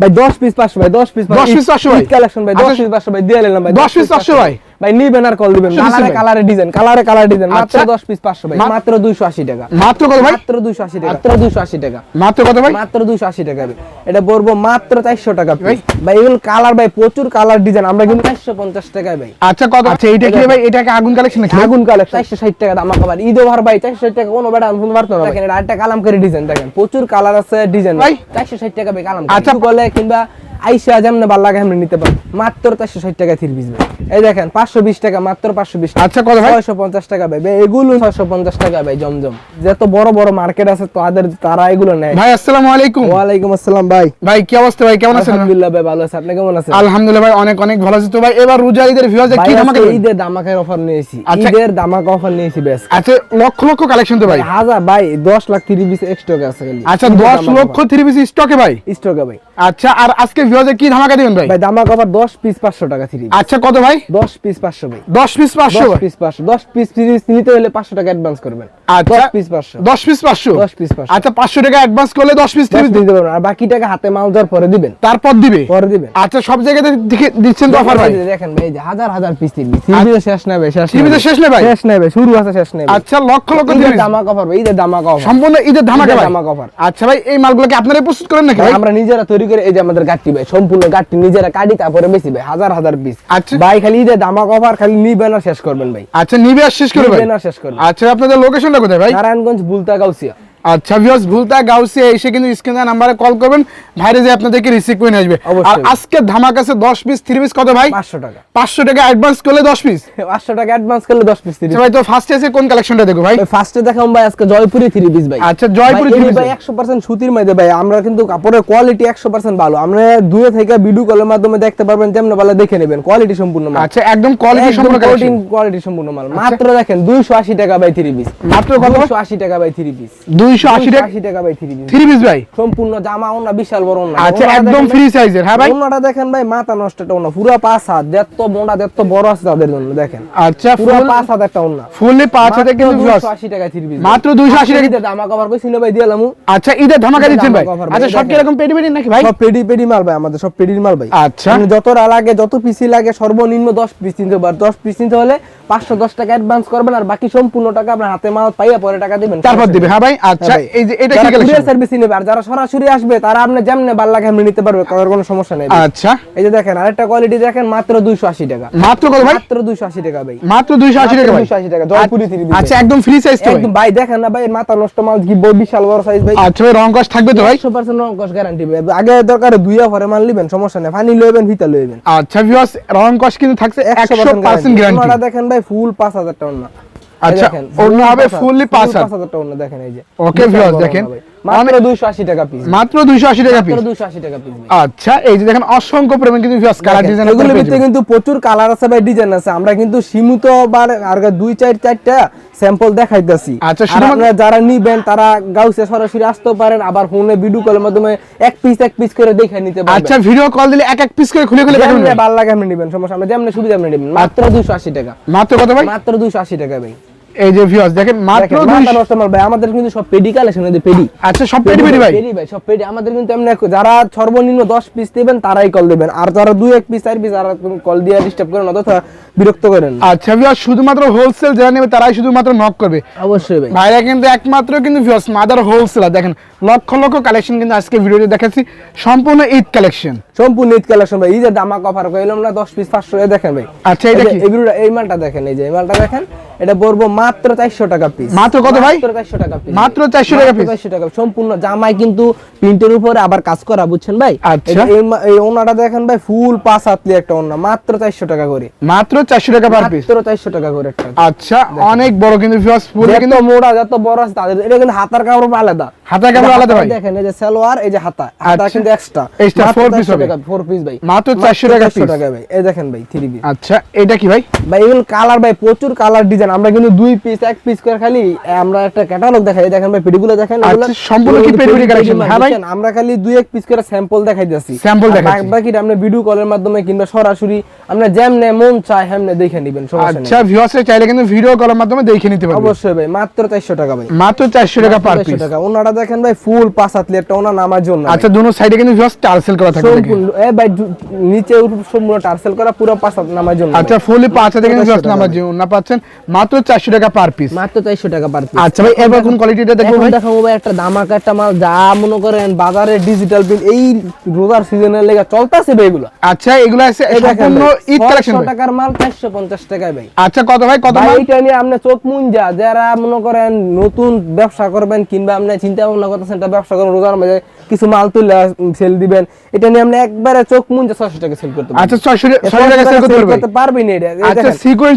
ভাই 10 পিস 500 ভাই 10 piece 10 piece 500 ভাই। কালেকশন ভাই 10 আচ্ছা, পিস 500 ভাই দিয়ে নিলাম ভাই 10 পিস 500 ভাই। ভাই নিবেন আর কল দিবেন। কালারে কালারে ডিজাইন কালারে কালার ডিজাইন। মাত্র আচ্ছা। 10 পিস 500 ভাই। মাত্র 280 টাকা। মাত্র কত ভাই? মাত্র 280 টাকা। মাত্র 280 টাকা। মাত্র কত ভাই? মাত্র 280 টাকা এটা পড়ব মাত্র 400 টাকা ভাই। ভাই এগুলো কালার ভাই প্রচুর কালার ডিজাইন। আমরা কিন্তু 450 টাকায় ভাই। আচ্ছা কত আচ্ছা এইটা কি ভাই? এটা আগুন কালেকশন নাকি? আগুন কালেকশন 460 টাকা দাম আবার ঈদ ওভার ভাই 460 টাকা। কোনো বেটা আমি পারতো না দেখেন এটা আরেকটা কালামকারী ডিজাইন দেখেন। প্রচুর কালার আছে ডিজাইন ভাই। 460 টাকা ভাই কালাম আচ্ছা। আচ্ছা বলে কিংবা আইসা যেমন ভালো লাগে আমরা নিতে পারি। মাত্র 460 টাকা থ্রি পিস ভাই। এই দেখেন 520 টাকা মাত্র 520 আচ্ছা কত ভাই? 650 টাকা ভাই। এগুলো 650 টাকা ভাই জমজম। যত বড় বড় মার্কেট আছে তাদের তারা এগুলো নেয়। ভাই আসসালামু আলাইকুম। ওয়ালাইকুম আসসালাম ভাই। ভাই কি অবস্থা ভাই? কেমন আছেন? আলহামদুলিল্লাহ ভাই ভালো আছে। আপনি কেমন আছেন? আলহামদুলিল্লাহ ভাই অনেক অনেক ভালো আছি। তো ভাই এবার রোজা ঈদের ভিউয়ার্স ভাই কি ধামাকা ঈদের দামাকার অফার নিয়েছি আচ্ছা। ঈদের দামাকা অফার নিয়েছি বেশ আচ্ছা লক্ষ লক্ষ কালেকশন তো ভাই। হাজার ভাই 10 লাখ 30 পিস এক্সট্রা আছে আচ্ছা 10 লক্ষ 3 পিস স্টকে ভাই? স্টকে ভাই। আচ্ছা আর আজকে কি ধামাকা দিবেন ভাই ভাই দামাকা অফার 10 পিস 500 টাকা 3 আচ্ছা কত ভাই 10 পিস 500 ভাই 10 পিস 500 10 পিস 500 10 পিস নিতে হলে 500 টাকা অ্যাডভান্স করবেন আচ্ছা 10 পিস 500 10 পিস 500 10 পিস 500 আচ্ছা 500 টাকা অ্যাডভান্স করলে 10 পিস 3 10 পিস দিতে পারবেন আর বাকি টাকা হাতে মাল দেওয়ার পরে দিবেন তারপর দিবে পরে দিবেন আচ্ছা সব জায়গাতে দিচ্ছেন তো অফার ভাই দেখেন ভাই এই যে হাজার হাজার পিস থ্রি থ্রি শেষ নাই ভাই শেষ থ্রি শেষ নেই ভাই? শেষ নাই ভাই শুরু আছে শেষ নাই ভাই। আচ্ছা লক্ষ লক্ষ থ্রি। দামাকা অফার ভাই ঈদের দামাকা অফার সম্পূর্ণ ঈদের ধামাকা ধামাকা offer। আচ্ছা ভাই এই মালগুলো কি আপনারাই প্রস্তুত করেন নাকি আমরা নিজেরা তৈরি করে এই যে আমাদের গাঠটি ভাই সম্পূর্ণ গাড়িটি নিজেরা কাটি তারপরে বেশি ভাই হাজার হাজার পিস আচ্ছা। ভাই খালি ঈদের দামা কভার খালি নিবেন আর শেষ করবেন ভাই। আচ্ছা নিবে আর শেষ করবেন? শেষ করবেন। আচ্ছা আপনাদের লোকেশনটা কোথায় ভাই? নারায়ণগঞ্জ বুলতা গাউসিয়া আচ্ছা ভিউয়ার্স ভুলতা গাউসে এসে কিন্তু স্ক্রিনে নাম্বারে কল করবেন। ভাইরে যে আপনাদেরকে রিসিভ করে আসবে। আর আজকে ধামাক আছে 10 পিস 3 পিস কত ভাই? পাঁচশো টাকা। 500 টাকা অ্যাডভান্স করলে 10 পিস পাঁচশো টাকা অ্যাডভান্স করলে দশ পিস আচ্ছা ভাই তো ফার্স্ট এসে কোন কালেকশনটা দেখো ভাই? ফার্স্টে দেখাম ভাই আজকে জয়পুরি থ্রি পিস ভাই। আচ্ছা, জয়পুরি ভাই, three এই piece ভাই ভাই। একশো পার্সেন্ট সুতির মধ্যে ভাই আমরা কিন্তু কাপড়ের কোয়ালিটি একশো পার্সেন্ট ভালো। আমরা দূরে থেকে ভিডিও কলের মাধ্যমে দেখতে পারবেন তেমন ভালো দেখে নেবেন। কোয়ালিটি সম্পূর্ণ মাল। আচ্ছা একদম কোয়ালিটি সম্পূর্ণ কালেকশন কোয়ালিটি সম্পূর্ণ মাল। মাত্র দেখেন দুইশো আশি টাকা বাই থ্রি পিস মাত্র কত? ভাই? দুইশো আশি টাকা বাই থ্রি পিস 280 টাকা আশি টাকা বাই থ্রি পিস 3 পিস ভাই। সম্পূর্ণ জামা ওনা বিশাল বড় ওনা আচ্ছা একদম ফ্রি সাইজের হ্যাঁ ভাই? ওনাটা দেখেন ভাই মাথা নষ্ট একটা ওনা পুরো পাঁচ হাত যত মোটা যত বড় আছে তাদের জন্য দেখেন। আচ্ছা পুরো ফুল হাত একটা ওনা ফুললি 5 হাতে কিন্তু viewers। দুইশো আশি টাকা থ্রি পিস মাত্র 280 টাকা দামা কভার কইছি না ভাই দিলাম আচ্ছা ঈদের ধামাকা দিচ্ছেন ভাই? ধামাকা offer ভাই, আচ্ছা সব কি রকম পেডি পেডি নাকি ভাই? সব পেডি পেডি মাল ভাই আমাদের সব পেডির মাল ভাই। আচ্ছা। মানে যতটা লাগে যত পিসি লাগে সর্বনিম্ন দশ পিস নিতে পার দশ পিস নিতে হলে পাঁচশো দশ টাকা অ্যাডভান্স করবেন আর বাকি সম্পূর্ণ টাকা আপনার হাতে মাল পাইয়া পরে টাকা দিবেন। তারপর দিবে হ্যাঁ ভাই? আচ্ছা এই যে এটা কি কালেকশন সার্ভিস নেবে? আর যারা সরাসরি আসবে তারা আপনি যেমনে ভালো লাগে আপনি নিতে পারবে কারোর কোনো সমস্যা নেই আচ্ছা। এই যে দেখেন আরেকটা কোয়ালিটি দেখেন মাত্র দুইশো আশি টাকা। মাত্র কত ভাই? মাত্র টাকা ভাই। মাত্র 280 টাকা ভাই? 280 টাকা, জয়পুরি থ্রি আচ্ছা একদম ফ্রি সাইজ তো একদম ভাই দেখেন না ভাই মাথা নষ্ট মাল কি বই বিশাল বড় সাইজ ভাই। আচ্ছা রং কষ্ট থাকবে তো ভাই? গ্যারান্টি আগে দরকার দুইয়া মাল নিবেন সমস্যা নেই। লইবেন ভিতা লইবেন আচ্ছা ভিউয়ার্স রং কষ্ট কিন্তু থাকছে 100% গ্যারান্টি দেখেন ভাই ফুল পাঁচ হাজার টাকা ওনা আচ্ছা, ওড়না হবে fully পাঁচ হাজার। হাজার দেখেন এই যে। Okay, বিশাল দেখেন। মাত্র দুইশো আশি টাকা পিস মাত্র 280 টাকা পিস মাত্র দুইশো আশি টাকা পিস আচ্ছা এই যে দেখেন অসংখ্য পরিমাণ কিন্তু ভিউয়ার্স কালার ডিজাইন এগুলোর ভিতরে কিন্তু প্রচুর কালার আছে ভাই ডিজাইন আছে। আমরা কিন্তু সীমিত বার আর দুই চার চারটা স্যাম্পল দেখাইতেছি। আচ্ছা, আপনারা যারা নিবেন তারা গাউসে সরাসরি আসতেও পারেন আবার ফোনে ভিডিও কলের মাধ্যমে এক পিস এক পিস করে দেখে নিতে পারবেন। আচ্ছা ভিডিও কল দিলে এক এক পিস করে খুলে খুলে ভাই? ভালো লাগে আপনি নিবেন সমস্যা আমরা যেমনে সুবিধা আপনি নিবেন। মাত্র দুইশো আশি টাকা। মাত্র কত ভাই? মাত্র দুইশো আশি টাকা ভাই। এই যে ভিউয়ার্স দেখেন মাত্র 200 মাল ভাই আমাদের কিন্তু সব পেডি কালেকশন পেডি। আচ্ছা সব পেডি পেডি ভাই। পেডি ভাই সব পেডি। আমাদের কিন্তু এমনি যারা সর্বনিম্ন 10 পিস দিবেন তারাই কল দিবেন। আর যারা দুই এক পিস চার পিস আর কল দিয়ে ডিস্টার্ব করেন অযথা বিরক্ত করেন। আচ্ছা ভিউয়ার্স শুধুমাত্র হোলসেল যারা নেবে তারাই শুধুমাত্র নক করবে। অবশ্যই ভাই। ভাইরা কিন্তু একমাত্র কিন্তু ভিউয়ার্স মাদার হোলসেলার দেখেন লক্ষ লক্ষ কালেকশন কিন্তু আজকে ভিডিওতে দেখাচ্ছি। সম্পূর্ণ ঈদ কালেকশন সম্পূর্ণ ঈদ কালেকশন ভাই। ঈদের দামা কভার কইলাম না 10 পিস 500 এ দেখেন ভাই। আচ্ছা, এই যে কি? এগুলো এই মালটা দেখেন এই যে এই মালটা দেখেন এটা পড়ব মাত্র 400 টাকা পিস মাত্র কত ভাই? মাত্র 400 টাকা পিস মাত্র 400 টাকা piece? 400 টাকা। সম্পূর্ণ জামাই কিন্তু প্রিন্টের উপরে আবার কাজ করা বুঝছেন ভাই? আচ্ছা। এই যে এই এই ওনাটা দেখেন ভাই ফুল পাঁচ হাতলি একটা ওনা মাত্র 400 টাকা করে। মাত্র চারশো টাকা পার পিস মাত্র 400 টাকা করে একটা। আচ্ছা অনেক বড় কিন্তু ভিউয়ার্স পুরো কিন্তু মোড়া যত বড় আছে তাদের এটা কিন্তু হাতার কাপড় আলাদা। হাতার কাপড় আলাদা ভাই। দেখেন এই যে সালোয়ার এই যে হাতা। হাতা আচ্ছা। কিন্তু এক্সট্রা Extra, four piece হবে। ফোর পিস ভাই। মাত্র 400 টাকা piece। টাকা ভাই। এই দেখেন ভাই থ্রি পিস আচ্ছা এটা কি ভাই? ভাই এগুলো কালার ভাই প্রচুর কালার ডিজাইন আমরা কিন্তু দুই পিস এক পিস করে খালি আমরা একটা ক্যাটালগ দেখাই। দেখেন ভাই পেডিগুলো দেখেন আচ্ছা, সম্পূর্ণ কি হ্যাঁ ভাই। আমরা খালি দুই এক পিস করে স্যাম্পল দেখাই দেখাচ্ছি। বাকি- বাকিটা আপনি ভিডিও কলের মাধ্যমে কিংবা সরাসরি আমরা যেমনে মন চায় হেমনে দেখে নিবেন সমস্যা নেই। আচ্ছা ভিউয়ার্স চাইলে কিন্তু ভিডিও কলের মাধ্যমে দেখে নিতে পারবে। অবশ্যই ভাই মাত্র চারশো টাকা ভাই। মাত্র চারশো টাকা পার পিস টাকা। ওনাটা দেখেন ভাই ফুল পাঁচ হাতলি একটা ওনা নামার জন্য। আচ্ছা দুনো সাইডে কিন্তু ভিউয়ার্স টার্সেল করা থাকে। সম্পূর্ণ এ ভাই নিচে সম্পূর্ণ টার্সেল করা পুরো পাঁচ হাত নামার জন্য। আচ্ছা ফুলি পাঁচ হাজার কিন্তু ভিউয়ার্স ভাই। জীবন না পাচ্ছেন। মাত্র চারশো টাকা পার পিস মাত্র চারশো টাকা পার পিস আচ্ছা ভাই এবার কোন কোয়ালিটিটা দেখব ভাই? দেখাবো ভাই একটা ধামাকা একটা মাল। যা মনে করেন বাজারে ডিজিটাল প্রিন্ট এই রোজার সিজনের লেগে চলতেছে ভাই এগুলো। আচ্ছা এগুলো আছে এই দেখেন সম্পূর্ণ ঈদ কালেকশন 600 টাকার মাল 450 টাকায় ভাই। আচ্ছা কত ভাই? কত ভাই এটা নিয়ে আপনি চোখ মুঞ্জা যারা মনে করেন নতুন ব্যবসা করবেন কিংবা আপনি চিন্তা ভাবনা করতেছেন ব্যবসা করবেন রোজার মাঝে কিছু মাল তুলে সেল দিবেন। এটা নিয়ে আপনি একবারে চোখ মুঞ্জা 600 টাকা সেল করতে পারবেন আচ্ছা ছয়শো এ ছয়শো টাকা সেল করতে পারবে পারবেন? এটা। আচ্ছা,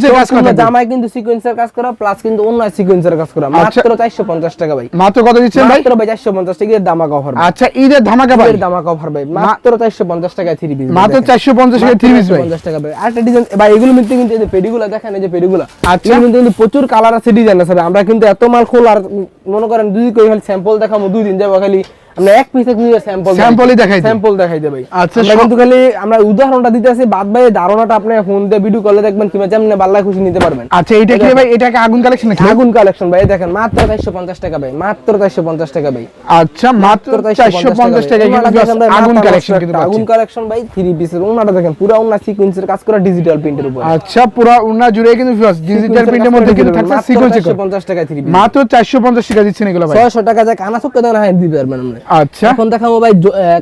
এর কাজ করা থাকবে। কিন্তু সিকোয়েন্সের কাজ করা প্লাস কিন্তু অন্য সিকোয়েন্সের কাজ করা। আচ্ছা। মাত্র 450 টাকা ভাই। মাত্র কত দিচ্ছেন ভাই? মাত্র ভাই 450 টাকা দামাকা অফার আচ্ছা ঈদের ধামাকা ভাই? দামাকা অফার ভাই। মাত্র 450 টাকা থ্রি পিস মাত্র চারশো পঞ্চাশ টাকা থ্রি পিস ভাই। পঞ্চাশ টাকা ভাই। আরেকটা ডিজাইন ভাই এগুলো মধ্যে কিন্তু এই যে পেডিগুলো দেখেন এই যে পেডিগুলো আচ্ছা। কিন্তু প্রচুর কালার আছে ডিজাইন আছে আমরা কিন্তু এত মাল খোলার মনে করেন দুই কই খালি স্যাম্পল দেখাবো দুই দিন যাব খালি আমরা এক পিস এক স্যাম্পল Sample ই দেখাই স্যাম্পল দেখাই দেবে আচ্ছা, আমরা কিন্তু খালি আমরা উদাহরণটা দিতে আছি বাদ ভাই ধারণাটা আপনি ফোন দিয়ে ভিডিও কলে দেখবেন কিংবা যেমন বাল্লা খুশি নিতে পারবেন। আচ্ছা কি ভাই? এটাকে আগুন কালেকশন নাকি? আগুন কালেকশন ভাই দেখেন মাত্র 450 টাকা ভাই মাত্র 450 টাকা ভাই। আচ্ছা মাত্র চারশো পঞ্চাশ টাকা কিন্তু আগুন কালেকশন কিন্তু আগুন কালেকশন ভাই থ্রি পিসের ওনাটা দেখেন পুরো ওনা সিকোয়েন্সের কাজ করা ডিজিটাল প্রিন্টের উপর। আচ্ছা পুরো উন্না জুড়ে কিন্তু ডিজিটাল প্রিন্টের মধ্যে কিন্তু থাকছে সিকোয়েন্স পঞ্চাশ টাকা থ্রি পিস মাত্র চারশো পঞ্চাশ টাকা দিচ্ছেন এগুলো ভাই। ছয়শো টাকা যায় কানা চুক্কা দেন হ্যাঁ দিতে পারবেন আমরা আচ্ছা। এখন দেখাবো ভাই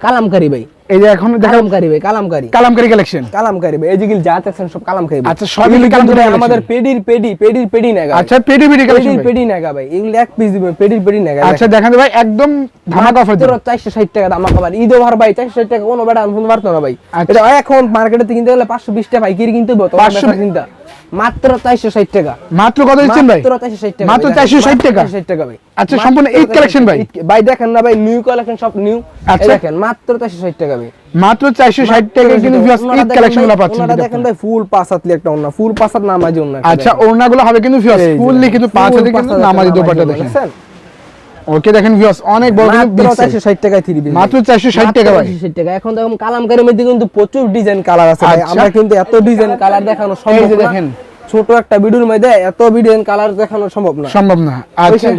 কালামকারি ভাই। এই যে এখন কালামকারি ভাই কালামকারি। কালামকারি কালেকশন কালামকারি ভাই এই যেগুলো যা দেখছেন সব কালামকারি ভাই। আচ্ছা, এগুলো কালামকারী আমাদের পেডির পেডি পেডির পেডি নেগা আচ্ছা পেডি পেডি কালেকশন পেডির পেডি নেগা ভাই এগুলো এক পিস দিবেন পেডির পেডি নেগা আচ্ছা দেখান ভাই একদম ধামাকা অফার মাত্র 460 টাকা দাম আবার ঈদ ওভার ভাই 460 টাকা কোনো বেটা আনফোন পারতো না ভাই। আচ্ছা। এটা এখন মার্কেটে কিনতে গেলে 520 টাকা পাইকারি কিনতে হবে তো 500 500 চিন্তা মাত্র 460 টাকা। মাত্র কত দিচ্ছেন ভাই? মাত্র 460 টাকা মাত্র 460 টাকা? 460 টাকা ভাই। আচ্ছা, সম্পূর্ণ ঈদ কালেকশন ভাই? ভাই দেখেন না ভাই নিউ কালেকশন সব নিউ আচ্ছা। দেখেন মাত্র 460 টাকা ভাই। মাত্র চারশো ষাট টাকা কিন্তু ভিউয়ার্স ঈদ দেখেন কালেকশনগুলো ভাই- পাচ্ছেন আপনারা দেখেন ভাই ফুল পাঁচ হাতলি একটা ওন্না ফুল পাসাত নামাজি জন্য আচ্ছা ওন্নাগুলো হবে কিন্তু ভিউয়ার্স ফুললি কিন্তু পাঁচ হাতে কিন্তু নামাজি দোপাট্টা দেখেন। ওকে দেখেন ভিউয়ার্স অনেক বড় কিন্তু big size। 460 টাকায় 3 পিস মাত্র 460 টাকা ভাই। 460 টাকা এখন দেখুন কালামকারের মধ্যে কিন্তু প্রচুর ডিজাইন কালার আছে ভাই আচ্ছা। আমরা কিন্তু এত ডিজাইন কালার দেখানো সম্ভব না দেখেন। ছোট একটা ভিডিওর মধ্যে এত ডিজাইন কালার দেখানো সম্ভব না সম্ভব না আচ্ছা।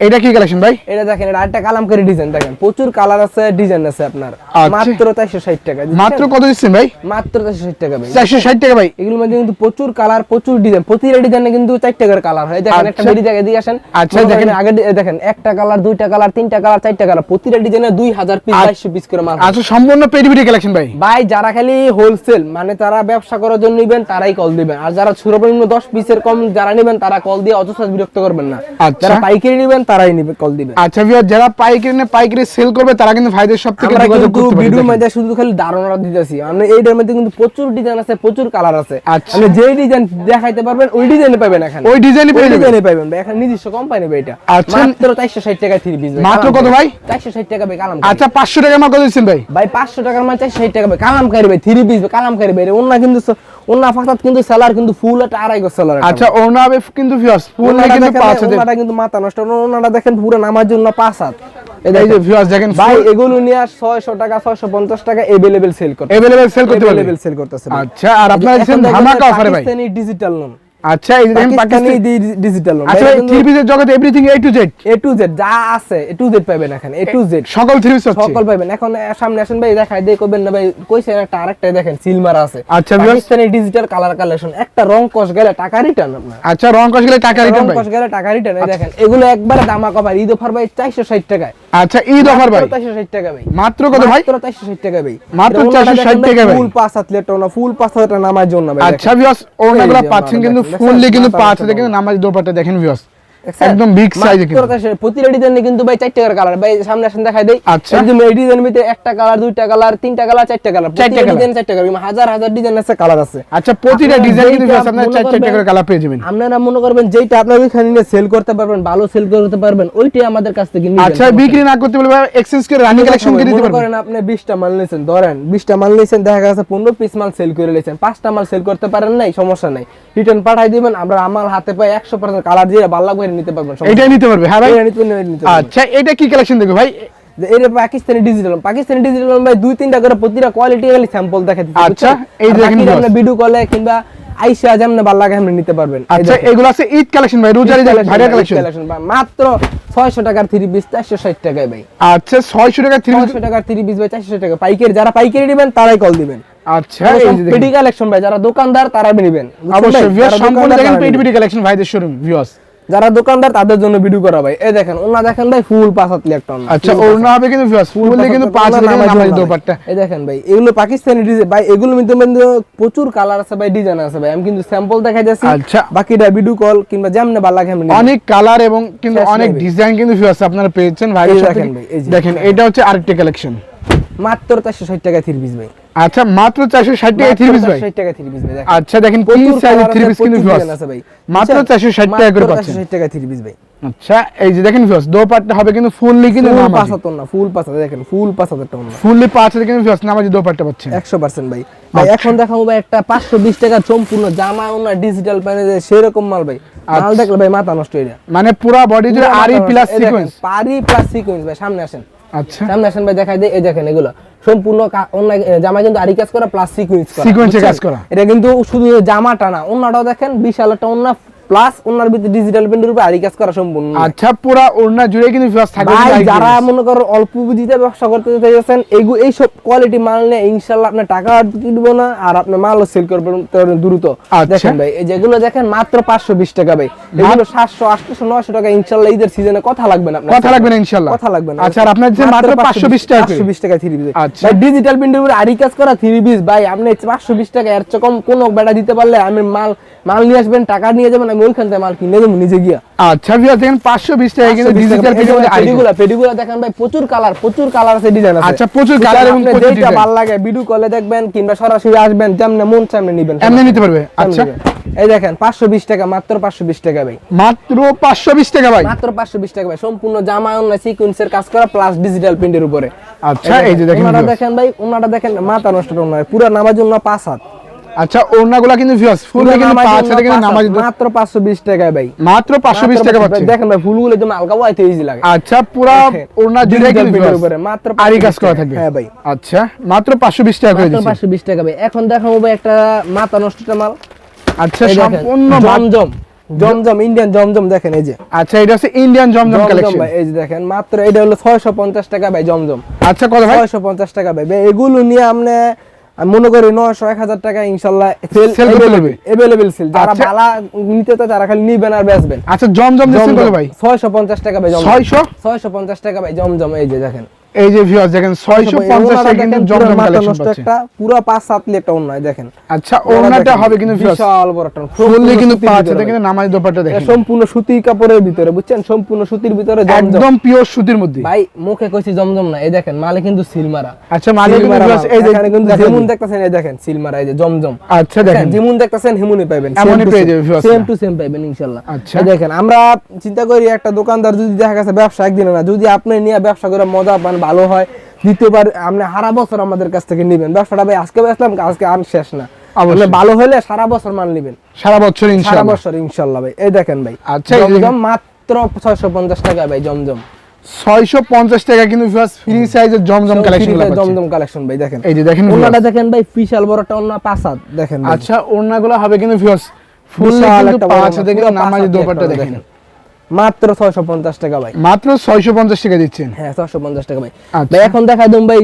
এটা কি কালেকশন ভাই? এটা দেখেন এটা আরেকটা কালামকারী ডিজাইন দেখেন প্রচুর কালার আছে ডিজাইন আছে আপনার। আচ্ছা। মাত্র 460 টাকা মাত্র কত দিচ্ছেন ভাই? মাত্র 460 টাকা ভাই। চারশো ষাট টাকা ভাই। এগুলোর মধ্যে কিন্তু প্রচুর কালার প্রচুর ডিজাইন প্রতিটা ডিজাইনে কিন্তু চার টাকার কালার হয়। দেখেন একটা আচ্ছা। বেরি জায়গায় দিয়ে আসেন। আচ্ছা, দেখেন। আগে দেখেন একটা কালার দুইটা কালার তিনটা কালার চারটা কালার প্রতিটা ডিজাইনে দুই হাজার পিস আচ্ছা। বাইশশো পিস করে মাল আচ্ছা সম্পূর্ণ পেডি পেডি কালেকশন ভাই। ভাই যারা খালি হোলসেল মানে তারা ব্যবসা করার জন্য নিবেন তারাই কল দিবেন। আর যারা সর্বনিম্ন দশ পিসের কম যারা নিবেন তারা কল দিয়ে অযথা বিরক্ত করবেন না। আচ্ছা। যারা পাইকারি নিবেন তারাই নিবে কল দিবেন আচ্ছা ভিউয়ার যারা পাইকারি নে পাইকারি সেল করবে তারা কিন্তু ভাইদের সব থেকে আমরা যোগাযোগ করতে ভিডিওর মধ্যে শুধু খালি ধারণা দিতেছি। আমরা এইটার মধ্যে কিন্তু প্রচুর ডিজাইন আছে প্রচুর কালার আছে। আপনি যেই ডিজাইন দেখাইতে পারবেন ওই ডিজাইনে পাবেন এখানে। ওই ডিজাইনই ওই পেয়ে ডিজাইনে পাবেন ভাই। এখন নিজস্ব কোম্পানি ভাই এটা। আচ্ছা। মাত্র 460 টাকা থ্রি পিস মাত্র কত ভাই? 460 টাকা ভাই কালাম আচ্ছা পাঁচশো টাকা মাল কত দিচ্ছেন ভাই? ভাই 500 টাকার মাল 460 টাকা ভাই। কালামকারী ভাই থ্রি পিস কালামকারী ভাই। অন্য কিন্তু অন্য ফাসাদ কিন্তু সেলার কিন্তু ফুল একটা আড়াই গো সেলার আচ্ছা ওনা হবে কিন্তু ভিউয়ার্স ফুল ওনাটা কিন্তু দেখেন পাঁচ ভাই, হাজার ওনাটা কিন্তু মাথা নষ্ট ওনাটা দেখেন পুরো নামার জন্য পাঁচ হাত এই এই যে দেখেন। ভিউয়ার্স দেখেন ভাই এগুলো নিয়ে আর 600 টাকা 650 টাকা এভেলেবেল সেল করতে अवेलेबल সেল করতে পারবে এভেলেবেল সেল করতেছে ভাই। আচ্ছা আর আপনারা দিচ্ছেন এখন দেখেন ধামাকা ভাই, অফারে ভাই পাকিস্তানি ডিজিটাল লোন আচ্ছা পাকিস্তানি ডিজিটাল আচ্ছা থ্রি পিসের জগতে everything A to Z A to Z যা আছে এ টু জেড পাবেন এখানে এ টু জেড সকল থ্রি পিস হচ্ছে। সকল পাবেন। এখন সামনে আসেন ভাই দেখাই দেই কবেন না ভাই কইছেন একটা আরেকটা দেখেন সিলমার আছে। আচ্ছা। পাকিস্তানি ডিজিটাল কালার কালেকশন একটা রং কস গেলে টাকা রিটার্ন আপনার। আচ্ছা রং কস গেলে টাকা রিটার্ন রং কস গেলে টাকা রিটার্ন দেখেন এগুলো একবারে দামা কভার ঈদ অফার ভাই 460 টাকায়। আচ্ছা ঈদ অফার ভাই। 460 টাকা ভাই। মাত্র কত ভাই? মাত্র 460 টাকা ভাই। মাত্র এটা 460 টাকা ভাই। ফুল পাঁচ হাত লেট না ফুল পাঁচ হাত নামার জন্য ভাই আচ্ছা ভিউয়ার্স ওনাগুলো পাচ্ছেন কিন্তু ফুললি কিন্তু পাঁচ হাতে কিন্তু নামাজ দোপাটা দেখেন ভিউয়ার্স? একদম বিগ সাইজে কিন্তু 460 প্রতিটা ডিজাইনে কিন্তু ভাই চারটা করে কালার ভাই সামনে আসেন দেখাই দেই। আচ্ছা। একদম এই ডিজাইন ভিতরে একটা কালার দুইটা কালার তিনটা কালার চারটা কালার চারটা ডিজাইন চারটা কালার হাজার হাজার ডিজাইন আছে কালার আছে। আচ্ছা প্রতিটা ডিজাইন কিন্তু আপনার চার চারটা করে কালার পেয়ে যাবেন। আপনারা মনে করবেন যেইটা আপনার ওইখানে নিয়ে সেল করতে পারবেন ভালো সেল করতে পারবেন ওইটাই আমাদের কাছ থেকে নিবেন আচ্ছা বিক্রি না করতে এক্সচেঞ্জ করে রানিং কালেকশন দিয়ে দিতে পারবেন। করেন আপনি 20টা মাল নিয়েছেন ধরেন 20টা মাল নিয়েছেন দেখা গেছে 15 পিস মাল সেল করে নিয়েছেন পাঁচটা মাল সেল করতে পারেন নাই সমস্যা নাই। রিটার্ন পাঠাই দিবেন আমরা আমার হাতে পাই 100% কালার দিয়ে ভালো করে নিতে পারবেন এটাই নিতে পারবে হ্যাঁ ভাই? আচ্ছা এটা কি কালেকশন দেখবে ভাই? এটা পাকিস্তানি ডিজিটাল পাকিস্তানি ডিজিটাল ভাই দুই তিনটা করে প্রতিটা কোয়ালিটি খালি স্যাম্পল দেখাতে আচ্ছা, এই দেখেন viewers। ভিডিও কলে কিংবা আইসা যেমন ভালো লাগে আপনি নিতে পারবেন। আচ্ছা এগুলো আছে ঈদ কালেকশন ভাই রোজার ঈদ ভাইরাল কালেকশন মাত্র ছয়শো টাকার থ্রি পিস চারশো ষাট টাকায় ভাই। আচ্ছা ছয়শো টাকা থ্রি ছয়শো টাকার থ্রি পিস ভাই চারশো টাকা। পাইকারি যারা পাইকারি নেবেন তারাই কল দিবেন। আচ্ছা এই যে। কালেকশন ভাই যারা দোকানদার তারা নেবেন। অবশ্যই? সম্পূর্ণ দেখেন কালেকশন ভাইদের শোরুম ভিউয়ার্স যারা দোকানদার তাদের জন্য ভিডিও করা ভাই। এই দেখেন ওনা দেখেন ভাই ফুল পাঁচ হাত একটা ওনা আচ্ছা ওড়না হবে কিন্তু ফুল দিয়ে কিন্তু পাঁচ টাকা নামাজি দোপাট্টা এই দেখেন ভাই এগুলো পাকিস্তানি ডিজাইন ভাই এগুলো মধ্যে মধ্যে প্রচুর কালার আছে ভাই ডিজাইন আছে ভাই। আমি কিন্তু স্যাম্পল দেখাই যাচ্ছি আচ্ছা। বাকিটা ভিডিও কল কিংবা যেমনে ভালো লাগে আমি অনেক কালার এবং কিন্তু অনেক ডিজাইন কিন্তু ভিউয়ার্স আপনারা পেয়েছেন সাথে দেখেন ভাই। দেখেন এটা হচ্ছে আরেকটা কালেকশন মাত্র চারশো ষাট টাকা থ্রি পিস ভাই। আচ্ছা মাত্র চারশো ষাট টাকা থ্রি পিস ভাই? টাকা থ্রি পিস ভাই আচ্ছা দেখেন প্রচুর সাইজের থ্রি পিস কিন্তু ভিউয়ার্স আছে ভাই। মাত্র? 460 টাকা করে পাচ্ছেন। 460 টাকা থ্রি পিস ভাই। আচ্ছা এই যে দেখেন ভিউয়ার্স দোপাট্টা হবে কিন্তু ফুললি কিন্তু নামাজি। পাঁচাত্তর না ফুল পাঁচাত্তর দেখেন ফুল পাঁচাত্তর টাকা ফুললি পাঁচ হাজার কিন্তু ভিউয়ার্স নামাজি দোপাট্টা পাচ্ছেন। একশো পার্সেন্ট ভাই। ভাই আচ্ছা। এখন দেখাবো ভাই একটা পাঁচশো বিশ টাকা সম্পূর্ণ জামা ওনা ডিজিটাল প্যানেলে সেরকম মাল ভাই। মাল আচ্ছা। দেখলে ভাই মাথা নষ্ট হয়ে যায়। মানে পুরা বডি জুড়ে আরি প্লাস সিকোয়েন্স প্লাস সিকোয়েন্স ভাই সামনে আসেন। আচ্ছা। সামনে আসেন ভাই দেখাই দেয় এই দেখেন এগুলো। সম্পূর্ণ অন্য জামা কিন্তু আরি কাজ করা প্লাস সিকোয়েন্স করা। Sequence কাজ করা। এটা কিন্তু শুধু জামাটা না অন্যটাও দেখেন বিশাল একটা ওনা প্লাস ওনার ভিতরে ডিজিটাল উপরে আরি কাজ করা সম্পূর্ণ আচ্ছা পুরা ওড়না জুড়ে কিন্তু থাকবে ভাই যারা মনে করো অল্প পুঁজিতে ব্যবসা করতে চাইছেন এইগু এইসব কোয়ালিটি মাল নিয়ে ইনশাল্লাহ আপনার টাকা কিনবো না আর আপনি মালও সেল করবেন দ্রুত। আচ্ছা। দেখেন ভাই এই যেগুলো দেখেন মাত্র পাঁচশো বিশ টাকা ভাই। এগুলো সাতশো আটশো নয়শো টাকা ইনশাল্লাহ ঈদের সিজনে কথা লাগবে না আপনার। কথা লাগবে না ইনশাআল্লাহ কথা লাগবে না। আচ্ছা আর আপনার যে মাত্র 520 টাকা 520 টাকা থ্রি পিস আচ্ছা। ভাই ডিজিটাল উপরে আরি কাজ করা থ্রি পিস ভাই আপনি 520 টাকা এর চেয়ে কম কোন বেটা দিতে পারলে আমি মাল মাল নিয়ে আসবেন টাকা নিয়ে যাবেন আমি ওইখান থেকে মাল কিনে দেবো নিজে গিয়া। আচ্ছা দেখেন 520 টাকা কিন্তু ডিজিটাল আরি পেডিগুলা পেডিগুলা দেখেন ভাই প্রচুর কালার প্রচুর কালার আছে ডিজাইন আছে। আচ্ছা, প্রচুর colour এবং প্রচুর যেটা। ভালো লাগে ভিডিও কলে দেখবেন কিংবা সরাসরি আসবেন যেমনে মন সামনে নিবেন। এমনি নিতে পারবে। আচ্ছা। এই দেখেন 520 টাকা মাত্র 520 টাকা ভাই। মাত্র 520 টাকা ভাই। মাত্র 520 টাকা ভাই সম্পূর্ণ জামা অন্য সিকোয়েন্সের কাজ করা প্লাস ডিজিটাল প্রিন্টের উপরে। আচ্ছা, এই যে দেখেন ওনারা দেখেন ভাই ওনারা দেখেন মাথা নষ্ট পুরো নামাজ জন্য পাঁচ হাত। আচ্ছা ওড়নাগুলো কিন্তু ভিউয়ার্স ফুল কিন্তু 5 জন্য কিন্তু পাঁচ হাত, নামাজি মাত্র 520 টাকায় ভাই। মাত্র 520 টাকা পাচ্ছেন। দেখেন ভাই ফুলগুলো হালকা ইজি লাগে। আচ্ছা পুরা ওড়না জুড়ে কিন্তু উপরে মাত্র আরি কাজ করা থাকবে। হ্যাঁ ভাই। আচ্ছা মাত্র 520 টাকা করে মাত্র দিচ্ছি 520 টাকা ভাই। এখন দেখাবো ভাই একটা মাথা নষ্ট মাল। আচ্ছা সম্পূর্ণ জমজম জমজম ইন্ডিয়ান জমজম দেখেন এই যে। আচ্ছা এটা হচ্ছে ইন্ডিয়ান জমজম কালেকশন ভাই এই যে দেখেন মাত্র এটা হলো 650 টাকা ভাই জমজম। আচ্ছা কত ভাই? 650 টাকা ভাই। ভাই, এগুলো নিয়ে আপনি আমি মনে করি নয়শো এক হাজার টাকা ইনশাল্লাহ এভেলেবেল যারা আচ্ছা। ভালা নিতে তো তারা খালি নিবেন আর বেচবেন। আচ্ছা জমজম ভাই? ছয়শো পঞ্চাশ টাকা ভাই জমজম। ছয়শো? ছয়শো পঞ্চাশ টাকা ভাই জমজম এই যে দেখেন। এই যে দেখেন 650 টাকা কিন্তু জমজম কালেকশন পাচ্ছেন একটা পুরো পাঁচ সাত লি একটা দেখেন। আচ্ছা হবে কিন্তু বিশাল বড় একটা ফুললি কিন্তু সুতির 5 ভিতরে হাজার ভাই। কিন্তু নামাজ দোপাট্টা এটা দেখেন। সম্পূর্ণ সুতি কাপড়ের ভিতরে বুঝছেন? সম্পূর্ণ সুতির ভিতরে জমজম। একদম পিওর সুতির মধ্যে। ভাই মুখে কইছি জমজম না এই দেখেন মালে কিন্তু সিল মারা আচ্ছা মাল। এই কিন্তু দেখেন। যেমন দেখতেছেন এই দেখেন সিল মারা এই যে জমজম। আচ্ছা দেখেন। যেমন দেখতেছেন হেমুনি পাবেন এমনই পেয়ে যাবে viewers সেম টু সেম পাবেন ইনশাআল্লাহ আচ্ছা। দেখেন আমরা চিন্তা করি একটা দোকানদার যদি দেখা গেছে ব্যবসা একদিনে না যদি আপনি নিয়ে ব্যবসা করে মজা পান ভালো হয় দ্বিতীয়বার আপনি সারা বছর আমাদের কাছ থেকে নেবেন। ব্যবসাটা ভাই আজকে বেচলাম আজকে আর শেষ না। আপনি ভালো হলে সারা বছর নেবেন। সারা বছর সারা বছর ইনশাআল্লাহ ভাই। এই দেখেন ভাই আচ্ছা, দেখেন। জমজম মাত্র 650 টাকা ভাই জমজম। 650 টাকা কিন্তু ভিউয়ার্স ফ্রি সাইজের জমজম কালেকশন জমজম কালেকশন ভাই দেখেন। এই যে দেখেন ওনাটা দেখেন ভাই বিশাল বড় একটা ওনা পাঁচ হাত দেখেন। আচ্ছা ওড়নাগুলো হবে কিন্তু ভিউয়ার্স ফুল বিশাল কিন্তু একটা বড় 5 ওড়না, হাজার কিন্তু পুরো পাঁচ নামাজি হাত দোপাট্টা দেখেন। মাত্র 650 টাকা ভাই। মাত্র 650 টাকা দিচ্ছেন? হ্যাঁ 650 টাকা ভাই। আচ্ছা। ভাই এখন দেখাই দেন ভাই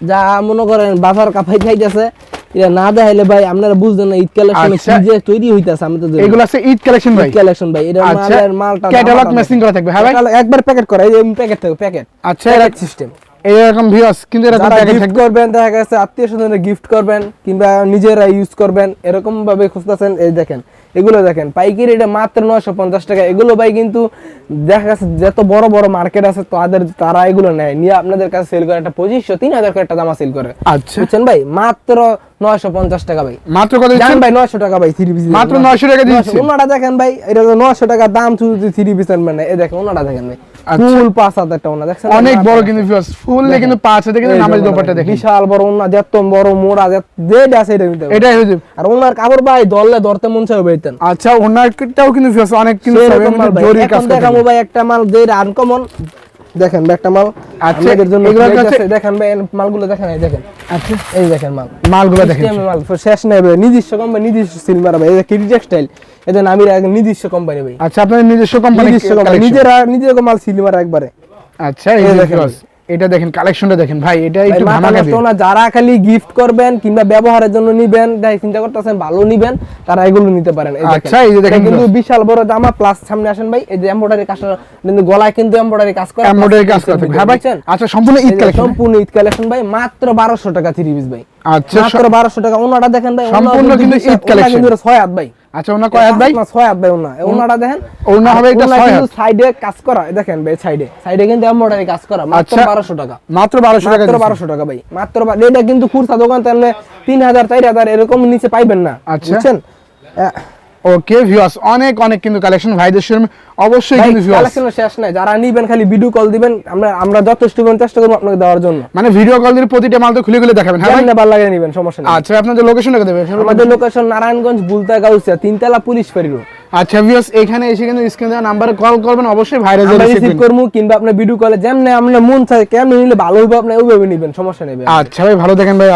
যা মনে করেন বাজার কাপাই খাইতেছে এটা না দেখাইলে ভাই আপনারা বুঝবেন না ঈদ কালেকশন কি আচ্ছা। যে তৈরি হইতাছে আমি তো এগুলো আছে ঈদ কালেকশন ভাই। কালেকশন ভাই এটা আচ্ছা। মালের মালটা ক্যাটালগ ম্যাচিং করা থাকবে হ্যাঁ ভাই? একবার প্যাকেট করা এই প্যাকেট থাকবে প্যাকেট আচ্ছা। সিস্টেম এরকম ভিউয়ার্স কিন্তু এরকম গিফট করবেন দেখা গেছে আত্মীয় স্বজনের গিফট করবেন কিংবা নিজেরা ইউজ করবেন এরকম ভাবে খুঁজতেছেন এই দেখেন এগুলো দেখেন পাইকারি এটা মাত্র নয়শো পঞ্চাশ টাকা। এগুলো ভাই কিন্তু দেখা গেছে যত বড় বড় মার্কেট আছে তাদের তারা এগুলো নেয়। নিয়ে আপনাদের কাছে সেল করে একটা পঁচিশশো তিন হাজার একটা জামা সেল করে। আচ্ছা। বুঝছেন ভাই? মাত্র নয়শো পঞ্চাশ টাকা ভাই। মাত্র কত জান দিচ্ছেন ভাই নয়শো টাকা ভাই থ্রি পিস মাত্র 900 টাকা দিচ্ছেন। ওনাটা দেখেন ভাই এটা তো নয়শো টাকা দাম শুধু থ্রি পিস মানে। এই দেখেন ওনাটা দেখেন ভাই। ফুল পাঁচ হাজার টাকা ওনা দেখছেন? অনেক বড় কিন্তু ভিউয়ার্স ফুল কিন্তু 5 হাজার কিন্তু এই যে নামাজি দোপাট্টা দেখেন, বিশাল বড় ওনা যত বড় মোড়া যত আছে এটা নিতে হবে। এটাই হচ্ছে। আর ওনার কাপড় ভাই ধরলে ধরতে মন চাইবে বেতেন আচ্ছা ওনারটাও কিন্তু ভিউয়ার্স অনেক কিন্তু জরি কাজ করে দেখাবো ভাই একটা মাল যে আনকমন দেখেন একটা মাল আচ্ছা, এগুলোর কাছে- দেখেন ভাই মালগুলো দেখেন এই দেখেন। আচ্ছা। এই দেখেন মাল। মালগুলো দেখেন। মাল শেষ নাই ভাই। নিজস্ব কোম্পানি নিজস্ব সিল ভাই। এই যে টেক্সটাইল এদের নামির এক নিজস্ব কোম্পানি ভাই। আচ্ছা আপনাদের নিজস্ব কোম্পানি নিজস্ব কোম্পানি নিজেরা নিজের মাল সিল মারা একবারে। আচ্ছা এই দেখেন। এটা দেখেন কালেকশনটা দেখেন। ভাই এটা একটু না যারা খালি গিফট করবেন কিংবা ব্যবহারের জন্য নিবেন যাই চিন্তা করতেছেন ভালো নিবেন তারা এগুলো নিতে পারেন। আচ্ছা, এই যে দেখেন কিন্তু বিশাল বড় জামা প্লাস সামনে আসেন ভাই এই যে এমব্রয়ডারি কাজটা কিন্তু গলায় কিন্তু এমব্রয়ডারি কাজ করে এমব্রয়ডারি কাজ করা হ্যাঁ ভাই? আচ্ছা সম্পূর্ণ ঈদ কালেকশন সম্পূর্ণ ঈদ কালেকশন ভাই মাত্র 1200 টাকা থ্রি পিস ভাই। আচ্ছা মাত্র 1200 টাকা ওনাটা দেখেন ভাই সম্পূর্ণ কিন্তু ঈদ। কিন্তু ছয় হাত ভাই। আচ্ছা ওনা কয় হাত ভাই না, ছয় হাত ভাই ওনা ওনাটা দেখেন ওনা হবে এটা ছয় হাত। সাইডে কাজ করা দেখেন ভাই সাইডে সাইডে কিন্তু এমব্রয়ডারি কাজ করা মাত্র আচ্ছা। 1200 টাকা মাত্র বারোশো টাকা মাত্র দিচ্ছেন। বারোশো টাকা ভাই মাত্র এটা কিন্তু খুচরা দোকান তাহলে তিন হাজার চার হাজার এরকম নিচে পাইবেন না আচ্ছা। বুঝছেন ওকে ভিউয়ার্স অনেক অনেক কিন্তু কালেকশন ভাইদের শোরুমে অবশ্যই কিন্তু ভিউয়ার্স collection শেষ নাই। যারা নিবেন খালি ভিডিও কল দিবেন আমরা আমরা যথেষ্ট পরিমাণ চেষ্টা করব আপনাকে দেওয়ার জন্য। মানে ভিডিও কল দিয়ে প্রতিটা মাল তো খুলে খুলে দেখাবেন হ্যাঁ ভালো লাগে নিবেন সমস্যা নেই। আচ্ছা আপনাদের লোকেশনটা দেবেন আমাদের লোকেশন নারায়ণগঞ্জ বুলতা গাউসিয়া তিনতলা পুলিশ ফাঁড়ি রোড আচ্ছা ভিউয়ার্স এখানে এসে কিন্তু স্ক্রিন দেওয়া নাম্বারে কল করবেন অবশ্যই ভাইরা আমরা রিসিভ করব কিংবা আপনার ভিডিও কলে যেমন আপনার মন চায় কেমন নিলে ভালো হবে আপনি ওইভাবে নিবেন সমস্যা নেই। আচ্ছা ভাই ভালো দেখেন ভাই